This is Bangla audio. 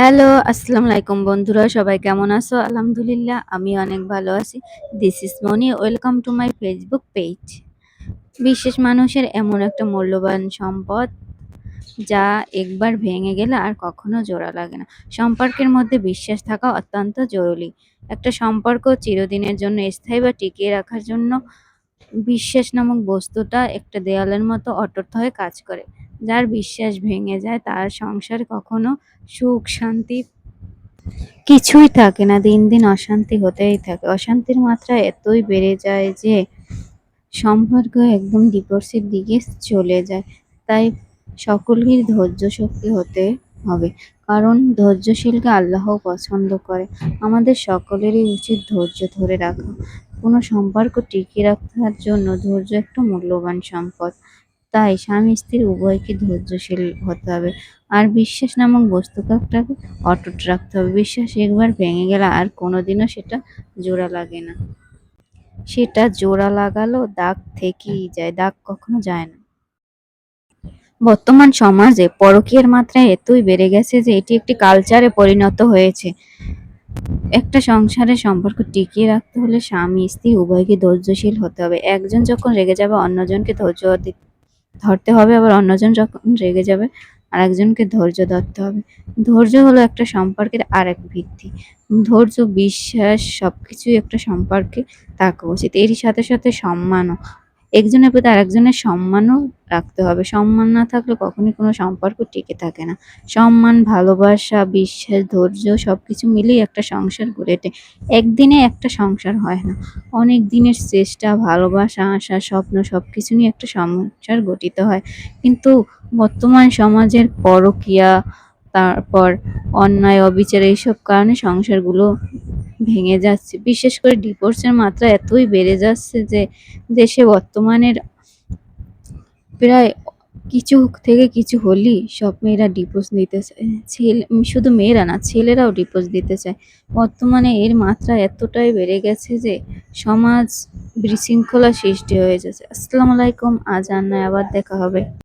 হ্যালো, আসসালামু আলাইকুম বন্ধুরা সবাই কেমন আছো? আলহামদুলিল্লাহ আমি অনেক ভালো আছি। This is Moni welcome to my Facebook page. বিশেষ মানুষের এমন একটা মূল্যবান সম্পদ যা একবার ভেঙে গেলে আর কখনো জোড়া লাগে না। সম্পর্কের মধ্যে বিশ্বাস থাকা অত্যন্ত জরুরি। একটা সম্পর্ক চিরদিনের জন্য স্থায়ী বা টিকিয়ে রাখার জন্য বিশ্বাস নামক বস্তুটা একটা দেয়ালের মতো অটুট হয়ে কাজ করে। যার বিশ্বাস ভেঙে যায়, তার সংসার কখনো সুখ, শান্তি কিছুই থাকে না। দিন দিন অশান্তি হতেই থাকে। অশান্তির মাত্রা এতই বেড়ে যায় যে সম্পর্ক একদম ডিভোর্সের দিকে চলে যায়। তাই সকলকেই ধৈর্য শক্তি হতে হবে। কারণ ধৈর্যশীলকে আল্লাহ পছন্দ করে। আমাদের সকলেরই উচিত ধৈর্য ধরে রাখা। কোনো সম্পর্ক টিকিয়ে রাখার জন্য ধৈর্য একটা মূল্যবান সম্পদ। তাই স্বামী স্ত্রী উভয়কে ধৈর্যশীল হতে হবে। আর বিশ্বাস নামক বস্তুটাকে অটুট রাখতে হবে। বিশ্বাস একবার ভেঙে গেলে আর কোনোদিনও সেটা জোড়া লাগে না। সেটা জোড়া লাগালো দাগ থেকেই যায়, দাগ কখনো যায় না। বর্তমান সমাজে পরকীয়ার মাত্রা এতই বেড়ে গেছে যে এটি একটি কালচারে পরিণত হয়েছে। একটা সংসারের সম্পর্ক টিকিয়ে রাখতে হলে স্বামী স্ত্রী উভয়কে ধৈর্যশীল হতে হবে। একজন যখন রেগে যাবে, অন্যজনকে ধৈর্য ধরতে হবে, আবার অন্যজন যখন রেগে যাবে, আরেকজনকে ধৈর্য ধরতে হবে। ধৈর্য হলো একটা সম্পর্কের আর এক ভিত্তি। ধৈর্য, বিশ্বাস, সবকিছুই একটা সম্পর্কে থাকা উচিত। এরই সাথে সাথে সম্মানও। একজনের প্রতি আরেকজনের সম্মানও রাখতে হবে। সম্মান না থাকলে কখনোই কোনো সম্পর্ক টিকে থাকে না। সম্মান, ভালোবাসা, বিশ্বাস, ধৈর্য সব কিছু মিলিয়ে একটা সংসার গড়ে ওঠে। একদিনে একটা সংসার হয় না। অনেক দিনের চেষ্টা, ভালোবাসা, আশা, স্বপ্ন সব কিছু নিয়ে একটা সংসার গঠিত হয়। কিন্তু বর্তমান সমাজের পরকীয়া, তারপর অন্যায়, অবিচার এইসব কারণে সংসারগুলো ভেঙে যাচ্ছে। বিশেষ করে ডিভোর্সের মাত্রা এতই বেড়ে যাচ্ছে যে দেশে বর্তমানের প্রায় কিছু থেকে কিছু হলেই সব মেয়েরা ডিভোর্স দিতে চায়। ছেলে, শুধু মেয়েরা না, ছেলেরাও ডিভোর্স দিতে চায়। বর্তমানে এর মাত্রা এতটাই বেড়ে গেছে যে সমাজ বিশৃঙ্খলা সৃষ্টি হয়ে যাচ্ছে। আসসালামু আলাইকুম, আজ আর নয় আবার দেখা হবে।